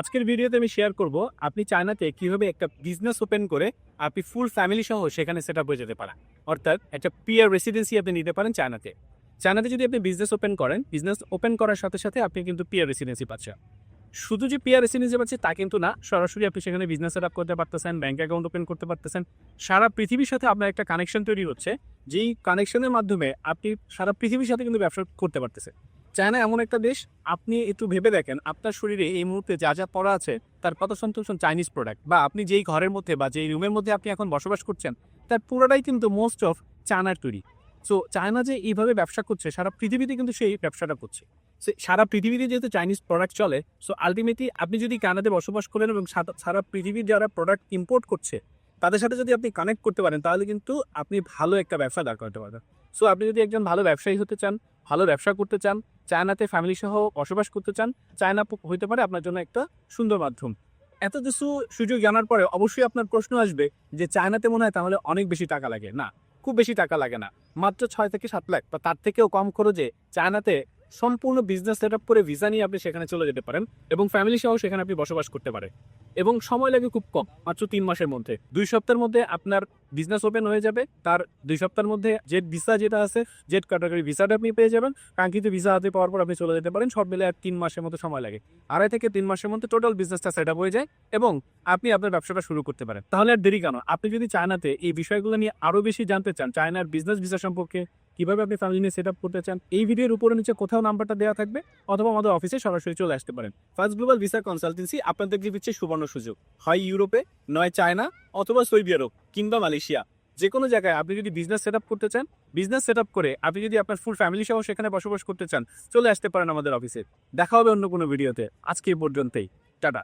আজকের ভিডিওতে আমি শেয়ার করব আপনি চায়নাতে কীভাবে একটা বিজনেস ওপেন করে আপনি ফুল ফ্যামিলি সহ সেখানে সেট আপ হয়ে যেতে পারেন। অর্থাৎ একটা পিয়ার রেসিডেন্সি আপনি নিতে পারেন চায়নাতে। চায়নাতে যদি আপনি বিজনেস ওপেন করেন বিজনেস ওপেন করার সাথে সাথে আপনি কিন্তু পিয়ার রেসিডেন্সি পাচ্ছেন। শুধু যে পিয়ার রেসিডেন্সি পাচ্ছে তা কিন্তু না, সরাসরি আপনি সেখানে বিজনেস সেট আপ করতে পারতেছেন ব্যাঙ্ক অ্যাকাউন্ট ওপেন করতে পারতেছেন। সারা পৃথিবীর সাথে আপনার একটা কানেকশন তৈরি হচ্ছে, যেই কানেকশনের মাধ্যমে আপনি সারা পৃথিবীর সাথে কিন্তু ব্যবসা করতে পারতেছেন। চায়না এমন একটা দেশ? আপনি একটু ভেবে দেখেন, আপনার শরীরে এই মুহূর্তে যা যা পড়া আছে, তার কত সন্তোষ চাইনিজ প্রোডাক্ট বা আপনি যেই ঘরের মধ্যে বা যেই রুমের মধ্যে আপনি এখন বসবাস করছেন, তার পুরোটাই কিন্তু মোস্ট অফ চায়নার তৈরি। সো চায়না যে এইভাবে ব্যবসা করছে, সারা পৃথিবীতে কিন্তু সেই ব্যবসাটা করছে। সারা পৃথিবীতে যেহেতু চাইনিজ প্রোডাক্ট চলে সো আলটিমেটলি আপনি যদি কানাডাতে বসবাস করেন এবং সারা পৃথিবীর যারা প্রোডাক্ট ইম্পোর্ট করছে তাদের সাথে যদি আপনি কানেক্ট করতে পারেন, তাহলে কিন্তু আপনি ভালো একটা ব্যবসা দাঁড় করতে পারবেন। সো আপনি যদি একজন ভালো ব্যবসায়ী হতে চান, ভালো ব্যবসা করতে চান, চায়নাতে ফ্যামিলি সহ বসবাস করতে চান, চায়না হইতে পারে আপনার জন্য একটা সুন্দর মাধ্যম। এত কিছু সুযোগ জানার পরে অবশ্যই আপনার প্রশ্ন আসবে যে চায়নাতে মনে হয় তাহলে অনেক বেশি টাকা লাগে। না, খুব বেশি টাকা লাগে না। মাত্র ছয় থেকে সাত লাখ। বা তার থেকেও কম খরচে চায়নাতে সম্পূর্ণ বিজনেস সেট আপ করে ভিসা নিয়ে আপনি সেখানে চলে যেতে পারেন এবং ফ্যামিলি সহ সেখানে আপনি বসবাস করতে পারেন এবং সময় লাগে খুব কম, মাত্র তিন মাসের মধ্যে। দুই সপ্তাহের মধ্যে আপনার বিজনেস ওপেন হয়ে যাবে। তার দুই সপ্তাহের মধ্যে জেট ভিসা যেটা আছে জেট ক্যাটাগরি ভিসাটা আপনি পেয়ে যাবেন, কাঙ্ক্ষিত ভিসা হাতে পাওয়ার পর আপনি চলে যেতে পারেন। সব মিলে আর তিন মাসের মতো সময় লাগে। আড়াই থেকে তিন মাসের মধ্যে টোটাল বিজনেসটা সেট আপ হয়ে যায় এবং আপনি আপনার ব্যবসাটা শুরু করতে পারেন। তাহলে আর দেরি কেন? আপনি যদি চায়নাতে এই বিষয়গুলো নিয়ে আরও বেশি জানতে চান, চায়নার বিজনেস ভিসা সম্পর্কে কীভাবে আপনি ফ্যামিলি নিয়ে সেট আপ করতে চান, এই ভিডিওর উপরে নিচে কোথাও নাম্বারটা দেওয়া থাকবে, অথবা আমাদের অফিসে সরাসরি চলে আসতে পারেন। ফার্স্ট গ্লোবাল ভিসা কনসালটেন্সি আপনাদেরকে দিচ্ছে সুবর্ণ সুযোগ। হয় ইউরোপে নয় চায়না অথবা সৌদি আরব কিংবা মালয়েশিয়া যে কোনো জায়গায় আপনি যদি বিজনেস সেট করতে চান বিজনেস সেট করে আপনি যদি আপনার ফুল ফ্যামিলি সহ সেখানে বসবাস করতে চান, চলে আসতে পারেন আমাদের অফিসে দেখা হবে অন্য কোনো ভিডিওতে আজকে পর্যন্তই। টাটা।